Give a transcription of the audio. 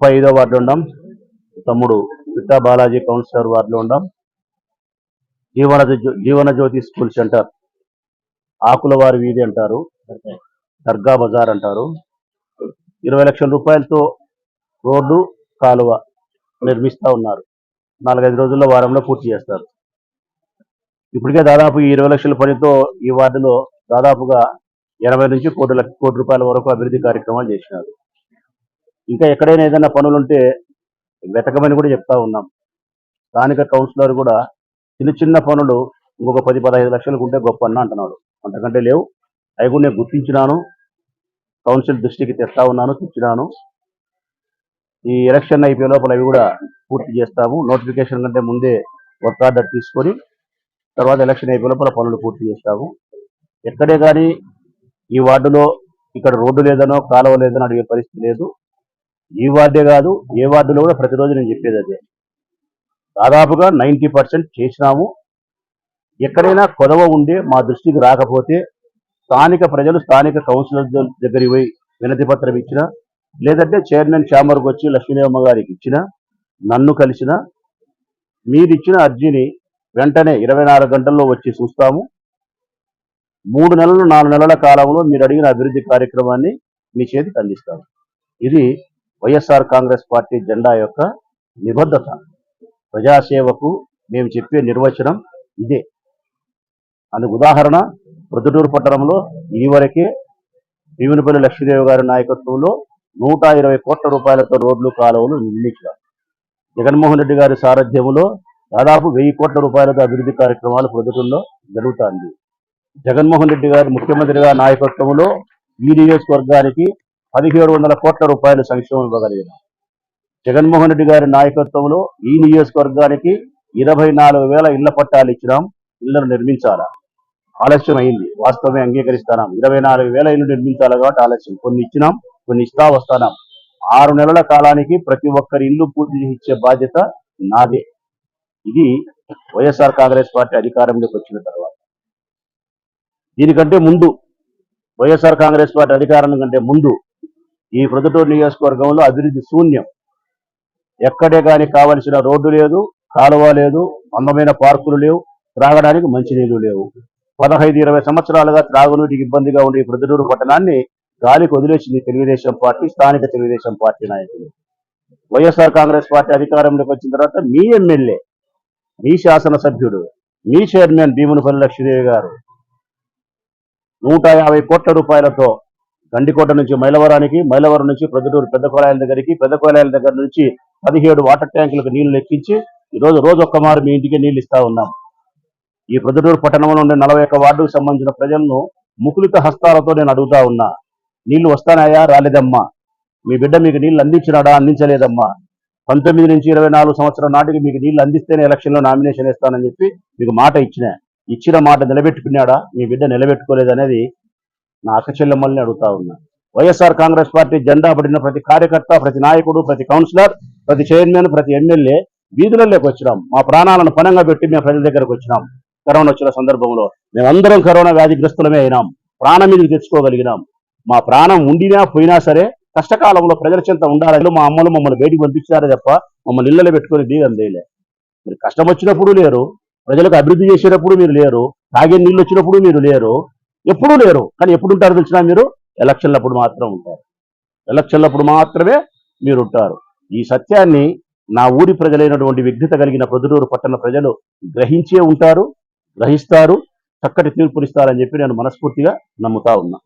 ముప్పై ఐదో వార్డులో ఉన్నాం తమ్ముడు పిట్టా బాలాజీ కౌన్సిలర్ వార్డులో ఉన్నాం జీవన జ్యో- జీవన జ్యోతి స్కూల్ సెంటర్ ఆకులవారి వీధి అంటారు దర్గా బజార్ అంటారు. ఇరవై లక్షల రూపాయలతో రోడ్డు కాలువ నిర్మిస్తూ ఉన్నారు. నాలుగైదు రోజుల్లో వారంలో పూర్తి చేస్తారు. ఇప్పటికే దాదాపు ఈ ఇరవై లక్షల పనితో ఈ వార్డులో దాదాపుగా ఎనభై నుంచి కోటి లక్ష కోటి రూపాయల వరకు అభివృద్ధి కార్యక్రమాలు చేసినారు. ఇంకా ఎక్కడైనా ఏదైనా పనులుంటే వెతకమని కూడా చెప్తా ఉన్నాం. స్థానిక కౌన్సిలర్ కూడా చిన్న చిన్న పనులు ఇంకొక పది పదహైదు లక్షలకు ఉంటే గొప్ప అన్న అంటున్నాడు. అంతకంటే లేవు. అవి కూడా నేను గుర్తించినాను. కౌన్సిల్ దృష్టికి తెస్తా ఉన్నాను తెచ్చినాను. ఈ ఎలక్షన్ అయిపోయే లోపల అవి కూడా పూర్తి చేస్తాము. నోటిఫికేషన్ కంటే ముందే వర్క్ ఆర్డర్ తీసుకొని తర్వాత ఎలక్షన్ అయిపోయే లోపల పనులు పూర్తి చేస్తాము. ఎక్కడే కానీ ఈ వార్డులో ఇక్కడ రోడ్డు లేదనో కాలువ లేదనో అడిగే పరిస్థితి లేదు. ఈ వార్డే కాదు ఏ వార్డులో కూడా ప్రతిరోజు నేను చెప్పేది అదే. దాదాపుగా నైంటీ పర్సెంట్ చేసినాము. ఎక్కడైనా కొదవ ఉండే మా దృష్టికి రాకపోతే స్థానిక ప్రజలు స్థానిక కౌన్సిలర్ దగ్గరికి పోయి వినతి పత్రం ఇచ్చిన లేదంటే చైర్మన్ ఛాంబర్కి వచ్చి లక్ష్మీదేవమ్మ గారికి ఇచ్చిన నన్ను కలిసిన మీరు ఇచ్చిన అర్జీని వెంటనే ఇరవై నాలుగు గంటల్లో వచ్చి చూస్తాము. మూడు నెలలు నాలుగు నెలల కాలంలో మీరు అడిగిన అభివృద్ధి కార్యక్రమాన్ని మీ చేతికి అందిస్తాము. ఇది వైఎస్ఆర్ కాంగ్రెస్ పార్టీ జెండా యొక్క నిబద్ధత. ప్రజాసేవకు మేము చెప్పే నిర్వచనం ఇదే. అందుకు ఉదాహరణ ప్రొద్దుటూరు పట్టణంలో ఇదివరకే భీమునిపల్లి లక్ష్మీదేవి గారి నాయకత్వంలో నూట ఇరవై కోట్ల రూపాయలతో రోడ్లు కాలువలు నిర్మించారు. జగన్మోహన్ రెడ్డి గారి సారథ్యంలో దాదాపు వెయ్యి కోట్ల రూపాయలతో అభివృద్ధి కార్యక్రమాలు ప్రొద్దుటూరులో జరుగుతుంది. జగన్మోహన్ రెడ్డి గారి ముఖ్యమంత్రిగా నాయకత్వంలో ఈ నియోజకవర్గానికి పదిహేడు వందల కోట్ల రూపాయలు సంక్షేమం ఇవ్వగలిగినాం. జగన్మోహన్ రెడ్డి గారి నాయకత్వంలో ఈ నియోజకవర్గానికి ఇరవై నాలుగు వేల ఇళ్ళ పట్టాలు ఇచ్చినాం ఇళ్ళను నిర్మించాలా? ఆలస్యం అయింది. వాస్తవమే అంగీకరిస్తాం ఇరవై నాలుగు వేల ఇల్లు నిర్మించాలి కాబట్టి ఆలస్యం. కొన్ని ఇచ్చినాం కొన్ని ఇస్తా వస్తానాం. ఆరు నెలల కాలానికి ప్రతి ఒక్కరి ఇల్లు పూర్తి చేసి ఇచ్చే బాధ్యత నాదే. ఇది వైఎస్ఆర్ కాంగ్రెస్ పార్టీ అధికారంలోకి వచ్చిన తర్వాత. దీనికంటే ముందు వైఎస్ఆర్ కాంగ్రెస్ పార్టీ అధికారం కంటే ముందు ఈ ప్రొద్దుటూరు నియోజకవర్గంలో అభివృద్ధి శూన్యం. ఎక్కడే కానీ కావలసిన రోడ్డు లేదు కాలువ లేదు అందమైన పార్కులు లేవు త్రాగడానికి మంచినీళ్ళు లేవు. పదహైదు ఇరవై సంవత్సరాలుగా త్రాగునీటికి ఇబ్బందిగా ఉండే ఈ ప్రొద్దుటూరు పట్టణాన్ని గాలికి వదిలేసింది తెలుగుదేశం పార్టీ స్థానిక తెలుగుదేశం పార్టీ నాయకులు. వైఎస్ఆర్ కాంగ్రెస్ పార్టీ అధికారంలోకి వచ్చిన తర్వాత మీ ఎమ్మెల్యే మీ శాసనసభ్యుడు మీ చైర్మన్ భీమునిపల్లి లక్ష్మీదేవి గారు నూట యాభై కోట్ల రూపాయలతో గండికోట నుంచి మైలవరానికి మైలవరం నుంచి ప్రొద్దుటూరు పెద్ద కోలాయల దగ్గరికి పెద్ద కోలాయల దగ్గర నుంచి పదిహేడు వాటర్ ట్యాంకులకు నీళ్ళు లెక్కించి ఈ రోజు రోజు ఒక్క మారు మీ ఇంటికి నీళ్ళు ఇస్తా ఉన్నాం. ఈ ప్రొద్దుటూరు పట్టణంలో ఉండే నలభై ఒక్క వార్డుకు సంబంధించిన ప్రజలను ముకులిత హస్తాలతో నేను అడుగుతా ఉన్నా. నీళ్ళు వస్తానాయా? రాలేదమ్మా. మీ బిడ్డ మీకు నీళ్ళు అందించినాడా? అందించలేదమ్మా. పంతొమ్మిది నుంచి ఇరవై నాలుగు సంవత్సరం నాటికి మీకు నీళ్ళు అందిస్తేనే ఎలక్షన్లో నామినేషన్ ఇస్తానని చెప్పి మీకు మాట ఇచ్చిన. ఇచ్చిన మాట నిలబెట్టుకున్నాడా? మీ బిడ్డ నిలబెట్టుకోలేదనేది నా అక్క మళ్ళీ అడుగుతా ఉన్నా. వైఎస్ఆర్ కాంగ్రెస్ పార్టీ జెండా పడిన ప్రతి కార్యకర్త ప్రతి నాయకుడు ప్రతి కౌన్సిలర్ ప్రతి చైర్మన్ ప్రతి ఎమ్మెల్యే వీధులలోకి వచ్చినాం. మా ప్రాణాలను పణంగా పెట్టి మేము ప్రజల దగ్గరకు వచ్చినాం. కరోనా వచ్చిన సందర్భంలో మేమందరం కరోనా వ్యాధిగ్రస్తులమే అయినాం. ప్రాణం మీదకి తెచ్చుకోగలిగినాం. మా ప్రాణం ఉండినా పోయినా సరే కష్టకాలంలో ప్రజల చెంత ఉండాలని మా అమ్మలు మమ్మల్ని బయటికి పంపించారే తప్ప మమ్మల్ని ఇళ్ళలో పెట్టుకొని దీని చేయలే మీరు కష్టం వచ్చినప్పుడు లేరు. ప్రజలకు అభివృద్ధి చేసేటప్పుడు మీరు లేరు. తాగే నీళ్ళు వచ్చినప్పుడు మీరు లేరు. ఎప్పుడూ లేరు. కానీ ఎప్పుడు ఉంటారు తెలిసినా మీరు? ఎలక్షన్లప్పుడు మాత్రం ఉంటారు. ఎలక్షన్లప్పుడు మాత్రమే మీరు ఉంటారు ఈ సత్యాన్ని నా ఊరి ప్రజలైనటువంటి విఘ్నత కలిగిన ప్రొద్దుటూరు పట్టణ ప్రజలు గ్రహించే ఉంటారు గ్రహిస్తారు చక్కటి తీర్పునిస్తారని చెప్పి నేను మనస్ఫూర్తిగా నమ్ముతా ఉన్నా.